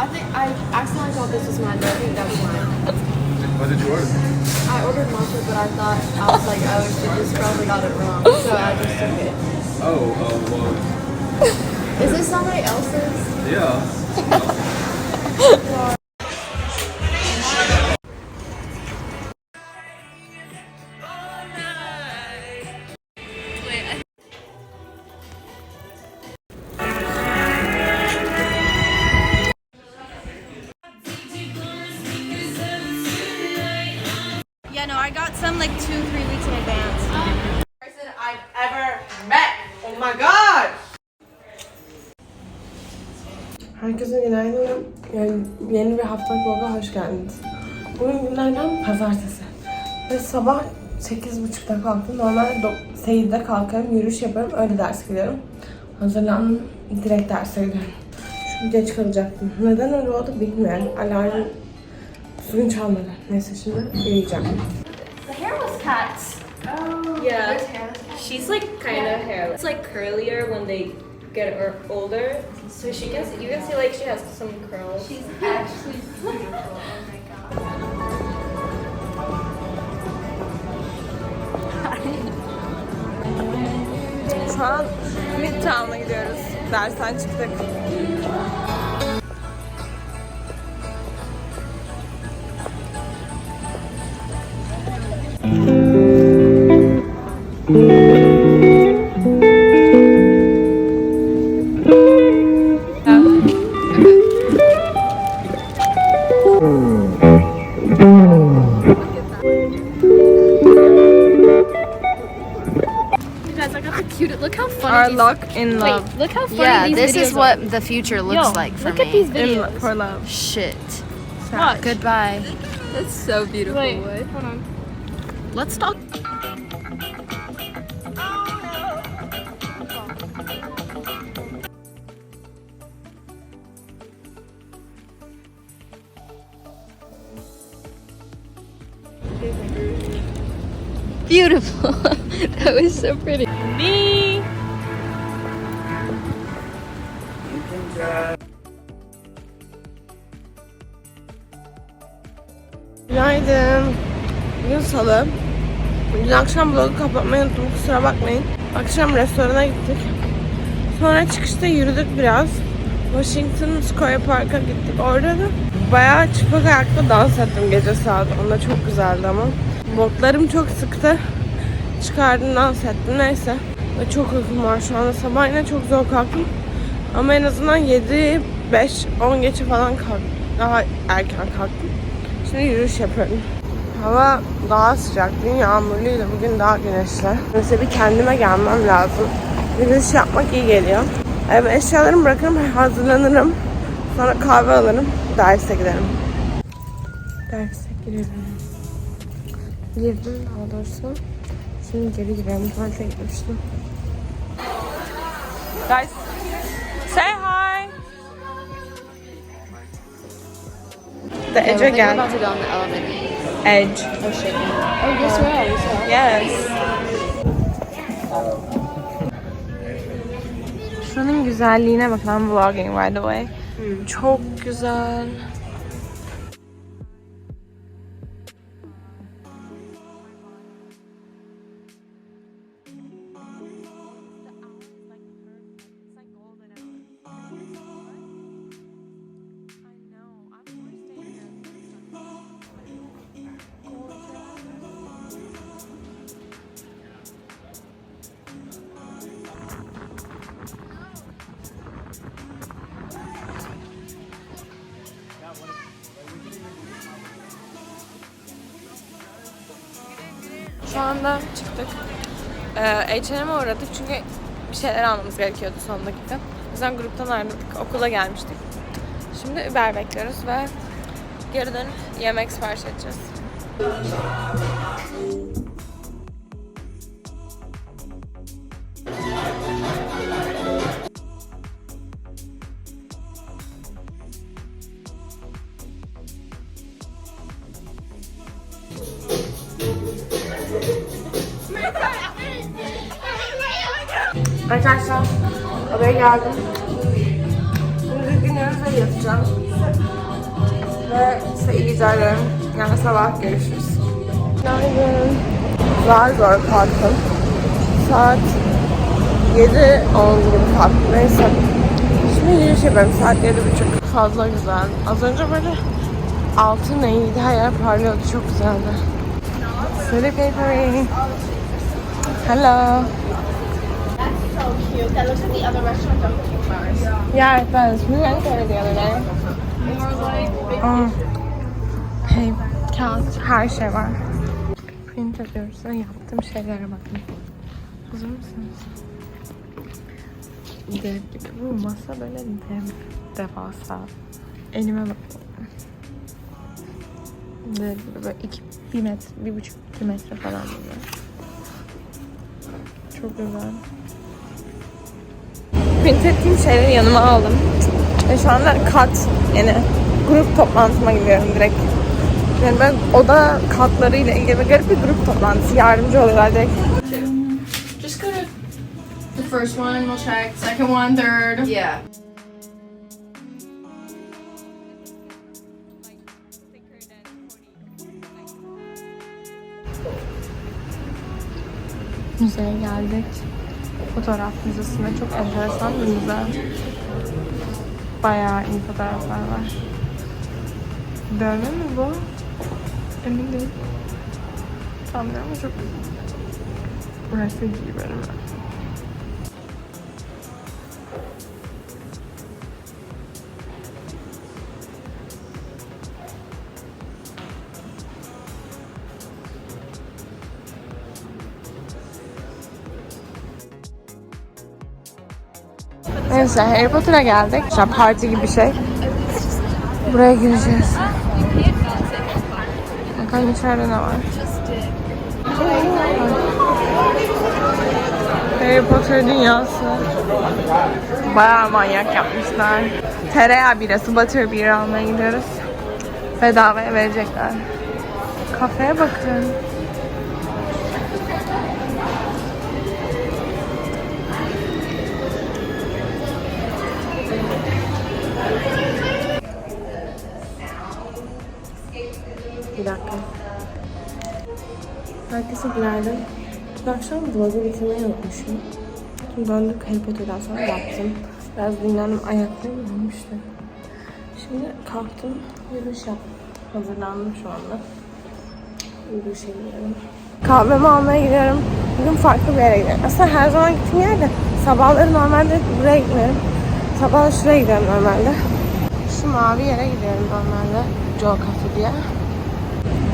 I think I accidentally thought this was mine, but I think that was mine. What did you order? I ordered matcha, but I thought I was like, oh, she just probably got it wrong, so I just took it. Oh, oh, well, Is this somebody else's? Yeah, like two, three weeks in advance. person I've ever met. Oh my god! Herkese günaydın. Yani yeni bir haftalık vloga hoş geldiniz. Bugün günlerden pazartesi. Ve sabah 8.30'da kalktım. Normalde 8'de kalkarım, yürüyüş yaparım, öyle ders gidiyorum. Hazırlandım, direkt derse gidiyorum. Çünkü geç kalacaktım. Neden öyle oldu bilmiyorum. Alarm düzgün çalmadı. Neyse şimdi uyuyacağım. The hair was cut. Oh. Yeah. She's like kind of hair. It's like curlier when they get or older. So she can you can see like she has some curls. She's actually beautiful. Oh my god. Şu an Midtown'a gidiyoruz. Dersten çıktık. In love. Wait, look how funny Yeah, these this is what the future looks Yo, like for look me. at these In videos. lo- for love. Shit. Watch. Goodbye. That's so beautiful. Wait, hold on. Let's talk. Beautiful. that was so pretty. Me. Günaydın. Bugün salı. Dün akşam vlogu kapatmayı unuttum kusura bakmayın. Akşam restorana gittik. Sonra çıkışta yürüdük biraz. Washington Square Park'a gittik. Orada da bayağı çıplak ayakta dans ettim gece saat. Onda çok güzeldi ama. Botlarım çok sıktı. Çıkardım dans ettim neyse. Çok uykum var şu anda. Sabah yine çok zor kalktım. Ama en azından 7, 5, 10 geçe falan kalktım. Daha erken kalktım. Şimdi yürüyüş yapıyorum. Hava daha sıcak. Dün yağmurluydu. Bugün daha güneşli. Mesela bir kendime gelmem lazım. Yürüyüş yapmak iyi geliyor. Ben eşyalarımı bırakırım, hazırlanırım. Sonra kahve alırım. Derse giderim. Derse girelim. Girdim daha doğrusu. Şimdi geri girelim. Tuvalete gitmiştim. Guys, say hi. The to go on the elevator. Edge. Oh shit. Oh, yes, right. Yes. Şunun güzelliğine bak. I'm vlogging by the way. Çok güzel. Anda çıktık. Ee, H&M'e uğradık çünkü bir şeyler almamız gerekiyordu son dakika. O yüzden gruptan ayrıldık. Okula gelmiştik. Şimdi Uber bekliyoruz ve geri dönüp yemek sipariş edeceğiz. Arkadaşlar odaya geldim. Şimdi dinliyoruz ve yatacağım. Ve size iyi. Yani sabah görüşürüz. Günaydın. Zor zor kalktım. Saat 7 10 gibi kalktım. Neyse. Şimdi yürüyüş yapıyorum. Saat 7.30. Fazla güzel. Az önce böyle altı neydi? Her parlıyordu. Çok güzeldi. City. Hello. That looks like the other restaurant on King Yeah, it does. We went there the other day. Mm. Hey, kağıt, her şey var. Print ediyoruz. ve Yaptığım şeylere bakın. Hazır mısınız? Dev gibi. Bu masa böyle dev, devasa. Elime bakın. Dev gibi böyle iki, bir metre, bir buçuk, iki metre falan böyle. Çok güzel. Print ettiğim şeyleri yanıma aldım. Ve şu anda kat yani grup toplantıma gidiyorum direkt. Yani ben oda katlarıyla ilgili bir garip bir grup toplantısı. Yardımcı oluyorlar direkt. Just go to the first one, we'll check. Second one, third. Yeah. Müzeye geldik. Fotoğraf müzesine çok enteresan bir müze. Bayağı iyi fotoğraflar var. Dövme mi bu? Emin değilim. Tam ne ama çok refugee Neyse Harry Potter'a geldik. İşte parti gibi bir şey. Buraya gireceğiz. Bakalım içeride ne var. Harry Potter dünyası. Bayağı manyak yapmışlar. Tereyağı birası, butter beer almaya gidiyoruz. Bedavaya verecekler. Kafeye bakın. Bir dakika. Herkese günaydın. Dün akşam vlogu bitirmeyi unutmuşum. Şimdi döndük Harry Potter'dan sonra yattım. Biraz dinlendim. Ayaklarım yanmıştı. Şimdi kalktım. Yürüyüş yaptım. Hazırlandım şu anda. Yürüyüşe gidiyorum. Kahvemi almaya gidiyorum. Bugün farklı bir yere gidiyorum. Aslında her zaman gittiğim yerde sabahları normalde buraya gitmiyorum. Sabah şuraya gidiyorum normalde. Şu mavi yere gidiyorum normalde. Joe Cafe diye.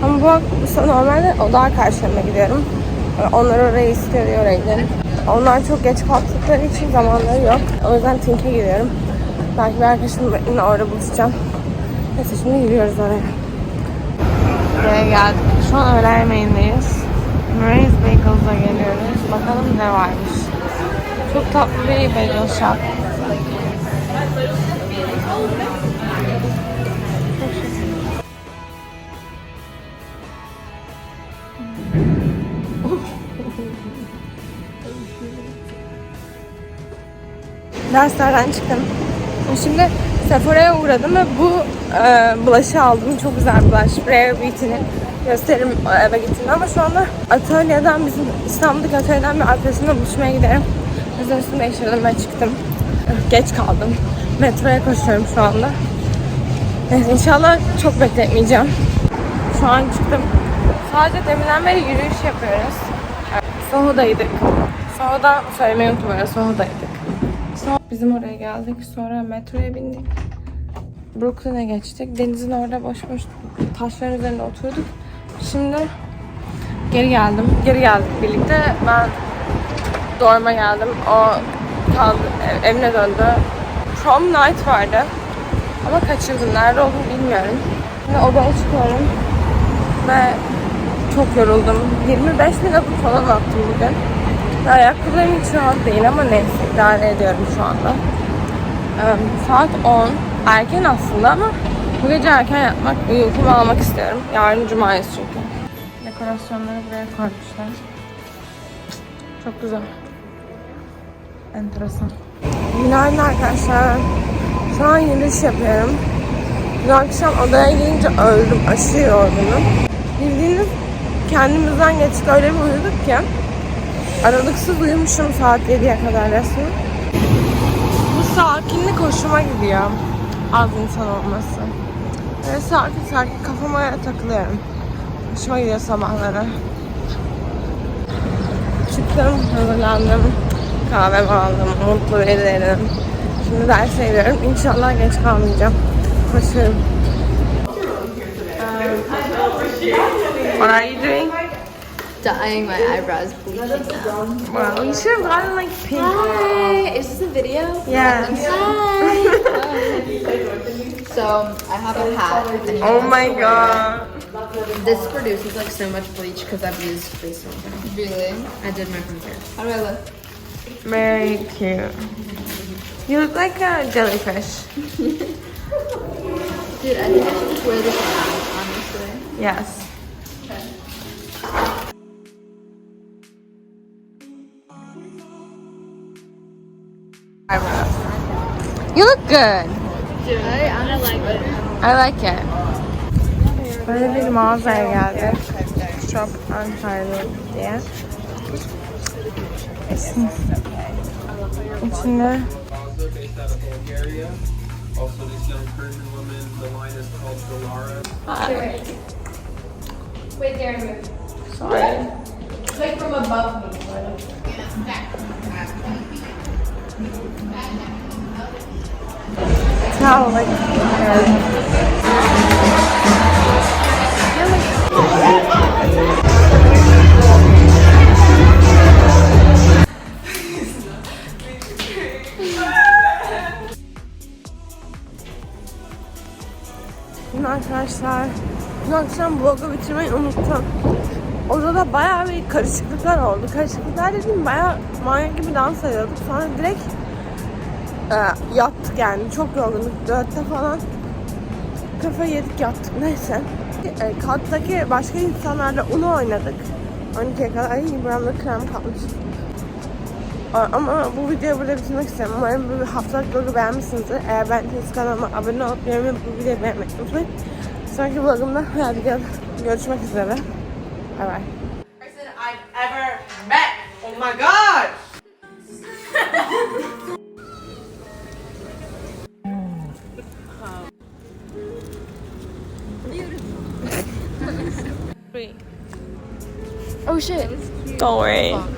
Ama bu normalde oda arkadaşlarıma gidiyorum. Ee, Onlar orayı istiyor oraya. Onlar çok geç kalktıkları için zamanları yok. O yüzden Tink'e gidiyorum. Belki bir arkadaşımla orada buluşacağım. Neyse şimdi gidiyoruz oraya. Buraya geldik. Şu an öğle yemeğindeyiz. Murray's Bagels'a geliyoruz. Bakalım ne varmış. Çok tatlı bir bagel shop. Derslerden çıktım. Şimdi Sephora'ya uğradım ve bu e, bulaşı aldım. Çok güzel bir bulaş. Rare Beauty'nin gösteririm eve gittiğimde ama şu anda atölyeden bizim İstanbul'daki atölyeden bir arkadaşımla buluşmaya giderim. Yüzden üstümü değiştirdim ve çıktım. Geç kaldım. Metroya koşuyorum şu anda. Neyse inşallah çok bekletmeyeceğim. Şu an çıktım. Sadece deminden beri yürüyüş yapıyoruz. Soho'daydık. Soho'da söylemeyi unuttum öyle Soho'daydık. Sonra bizim oraya geldik. Sonra metroya bindik. Brooklyn'e geçtik. Denizin orada boş boş taşların üzerinde oturduk. Şimdi geri geldim. Geri geldik birlikte. Ben dorma geldim. O kaldı, ev- evine döndü. Prom night vardı. Ama kaçırdım. Nerede olduğunu bilmiyorum. Şimdi odaya çıkıyorum. Ve çok yoruldum. 25 bin adım falan attım bugün. Ayakkabılarım hiç rahat değil ama neyse idare ediyorum şu anda. Saat 10. Erken aslında ama bu gece erken yatmak, uykumu almak istiyorum. Yarın cumayız çünkü. Dekorasyonları buraya koymuşlar. Çok güzel. Enteresan. Günaydın arkadaşlar. Şu an yürüyüş yapıyorum. Dün akşam odaya gelince öldüm. Aşırı yorgunum. Bildiğiniz kendimizden geçtik öyle bir uyuduk ki. Aralıksız uyumuşum saat 7'ye kadar resmen. Bu sakinlik hoşuma gidiyor. Az insan olması. Böyle sakin sakin kafama takılıyorum. Hoşuma gidiyor sabahları. Çıktım, hazırlandım. Kahvemi aldım, mutlu verilerim. Şimdi derse gidiyorum. İnşallah geç kalmayacağım. Koşuyorum. Um, what are you doing? Dyeing my eyebrows bleaching now. Well, you should have gotten like pink. Hi, is this a video? Yeah. Hi. so I have a hat. Oh my god. This produces like so much bleach because I've used face oil. Really? I did my friend's hair. How do I look? Very cute. You look like a jellyfish. Dude, I think I should just wear this around, honestly. Yes. You look good. I, I like it. I like it. Böyle bir mağazaya geldik. Shop Antalya diye. İçin- İçinde Plaza based out of Also, this young Persian woman, the line is called Galara. Wait, there, move. sorry. Like from above me. Tell like Dün arkadaşlar, dün akşam vlogu bitirmeyi unuttum. Orada da bayağı bir karışıklıklar oldu. Karışıklıklar dediğim bayağı manyak gibi dans ediyorduk. Sonra direkt e, yattık yani. Çok yorgunduk. Dörtte falan kafayı yedik yattık. Neyse. E, kattaki başka insanlarla Uno oynadık. 12'ye kadar. Ay buramda krem kalmış. Ama bu videoyu burada bitirmek istiyorum. Umarım bu haftalık vlogu beğenmişsinizdir. Eğer beğendiyseniz kanalıma abone olup yorum bu videoyu beğenmeyi unutmayın. Sonraki vlogumda hadi gel. Görüşmek üzere. Bay bay. person I've ever met. Oh my god! Oh shit. Don't worry.